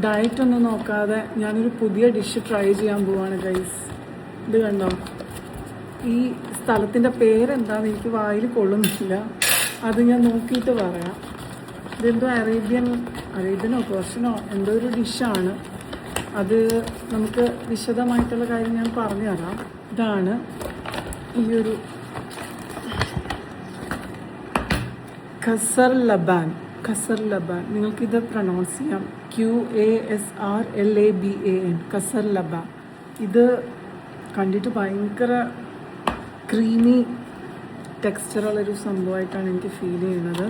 Diet ഒന്നും നോക്കാതെ ഞാനൊരു പുതിയ ഡിഷ് ട്രൈ ചെയ്യാൻ പോവാണ് ഗൈസ് ഇത് കണ്ടോ? ഈ സ്ഥലത്തിന്റെ പേരെന്താന്ന് എനിക്ക് വായിൽ കൊള്ളുന്നില്ല. അത് ഞാൻ നോക്കിയിട്ട് പറയാം. ഇതെന്തോ അറേബ്യൻ അറേബ്യനോ പേർഷ്യനോ എന്തോ ഒരു ഡിഷാണ് അത് നമുക്ക് വിശദമായിട്ടുള്ള കാര്യം ഞാൻ പറഞ്ഞു തരാം. ഇതാണ് ഈ ഒരു ഖസർ ലബാൻ. ഖസർ ലബാൻ നിങ്ങൾക്കിത് പ്രൊണൗൺസ് ചെയ്യാം. Q A S R L A B A N Qasr Laban ഇത് കണ്ടിട്ട് ഭയങ്കര ക്രീമി ടെക്സ്ചറുള്ളൊരു സംഭവമായിട്ടാണ് എനിക്ക് ഫീൽ ചെയ്യുന്നത്.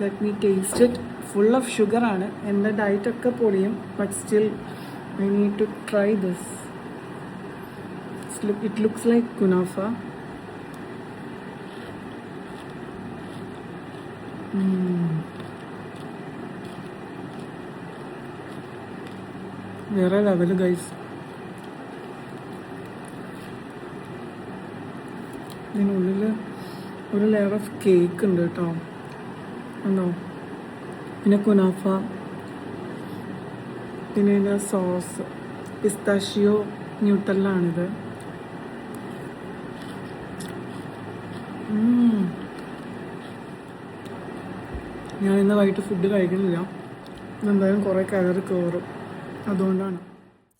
Let me taste it full of ഷുഗറാണ് എന്റെ ഡയറ്റൊക്കെ പൊളിയും but still I need to try this it looks like kunafa വേറെ ലെവൽ ഗൈസ് ഇതിനുള്ളിൽ ഒരു ലെയർ ഓഫ് കേക്ക് ഉണ്ട് കേട്ടോ. ഉണ്ടോ പിന്നെ കുനാഫ. പിന്നെ സോസ് പിസ്താഷിയോ ന്യൂട്ടല്ലാണിത് ഞാൻ ഇന്ന് വൈകിട്ട് ഫുഡ് കഴിക്കുന്നില്ല. എന്തായാലും കുറേ കയറി കയറും അതുകൊണ്ടാണ്.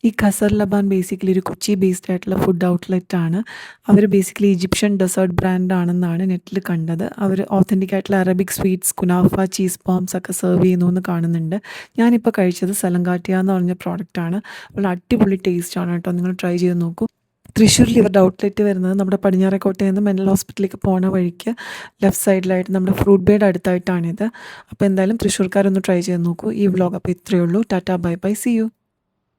ഈ ഖസർ ലബാൻ ബേസിക്കലി ഒരു കൊച്ചി ബേസ്ഡ് ആയിട്ടുള്ള ഫുഡ് ഔട്ട്ലെറ്റ് ആണ്. അവർ ബേസിക്കലി ഈജിപ്ഷ്യൻ ഡെസേർട്ട് ബ്രാൻഡ് ആണെന്നാണ് നെറ്റിൽ കണ്ടത്. അവർ ഓത്തന്റിക് ആയിട്ടുള്ള അറബിക് സ്വീറ്റ്സ് കുനാഫ ചീസ് പോംസ് ഒക്കെ സെർവ് ചെയ്യുന്നു എന്ന് കാണുന്നുണ്ട്. ഞാനിപ്പോൾ കഴിച്ചത് സലങ്കാട്ടിയ എന്ന് പറഞ്ഞ പ്രോഡക്റ്റാണ് വളരെ അടിപൊളി ടേസ്റ്റ് ആണ് കേട്ടോ. നിങ്ങൾ ട്രൈ ചെയ്ത് നോക്കൂ. തൃശ്ശൂരിൽ ഇവരുടെ ഔട്ട്ലെറ്റ് വരുന്നത് നമ്മുടെ പടിഞ്ഞാറേക്കോട്ടയിൽ നിന്ന് മെന്റൽ ഹോസ്പിറ്റലിലേക്ക് പോണ വഴിക്ക് ലെഫ്റ്റ് സൈഡിലായിട്ട് നമ്മുടെ ഫ്രൂട്ട് ബേഡ് അടുത്തായിട്ടാണിത്. അപ്പോൾ എന്തായാലും തൃശ്ശൂർക്കാരൊന്ന് ട്രൈ ചെയ്ത് നോക്കൂ. ഈ വ്ളോഗ് അപ്പോൾ ഇത്രയേ ഉള്ളൂ. Tata bye bye. See you